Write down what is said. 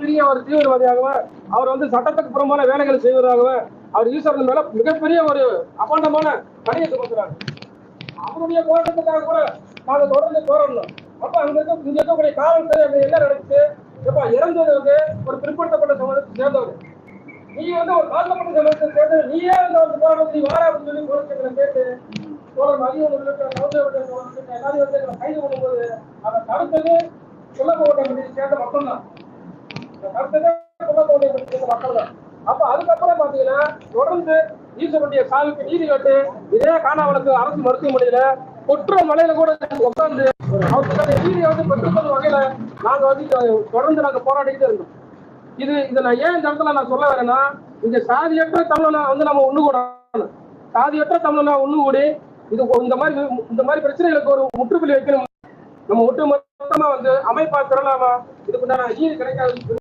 மிகப்பெரிய ஒரு தீவிரவாதியாகவும் அவர் வந்து சட்டத்துக்கு புறமான வேலைகளை செய்வதாகவும் அவர் ஈஸ்வரன் மேல மிகப்பெரிய ஒரு அபாண்டமான கடிதத்தை கொடுக்குறாங்க அவருடைய போராட்டத்துக்காக கூட நாங்க தொடர்ந்து போராடணும். அப்ப அங்க இருக்க இங்க இருக்கக்கூடிய காவல்துறை அங்க என்ன நடந்துச்சு இப்ப இறந்தது வந்து ஒரு பிற்படுத்தப்பட்ட சமூகத்தை சேர்ந்தவர். நீ வந்து ஒரு தாழ்த்தப்பட்ட சமூகத்தை சேர்ந்து நீயே வந்து ஒரு போராட்டம் நீ வார அப்படின்னு சொல்லி போராட்டங்களை கேட்டு தோழர் மதியம் உள்ளிட்ட நவதேவட்ட எல்லாரையும் வந்து கைது பண்ணும்போது அதை தடுத்தது சொல்லப்பட்ட சேர்ந்த மட்டும்தான் தான் இந்த மக்கள் அப்ப அதுக்கப்புறம் பாத்தீங்கன்னா தொடர்ந்து ஈஸ்வருடைய சாவுக்கு நீதி கட்டு இதே காணாமலுக்கு அரசு மருத்துவமனையில குற்ற மலையில கூட உட்கார்ந்து அவர்களுடைய நீதியை வந்து பெற்றுக்கொள்ளும் வகையில நாங்க வந்து தொடர்ந்து நாங்க போராடிக்கிட்டே இருந்தோம். இது இதை நான் ஏன் இந்த இடத்துல நான் சொல்ல வரேன்னா இங்க சாதியற்ற தமிழனை வந்து நம்ம ஒண்ணு கூட சாதியற்ற தமிழனா ஒண்ணு கூடி இது இந்த மாதிரி இந்த மாதிரி பிரச்சனைகளுக்கு ஒரு முற்றுப்புள்ளி வைக்கணும். நம்ம ஒட்டு மொத்தமா வந்து அமைப்பா திரளாமா இதுக்குண்டான நீதி கிடைக்காது.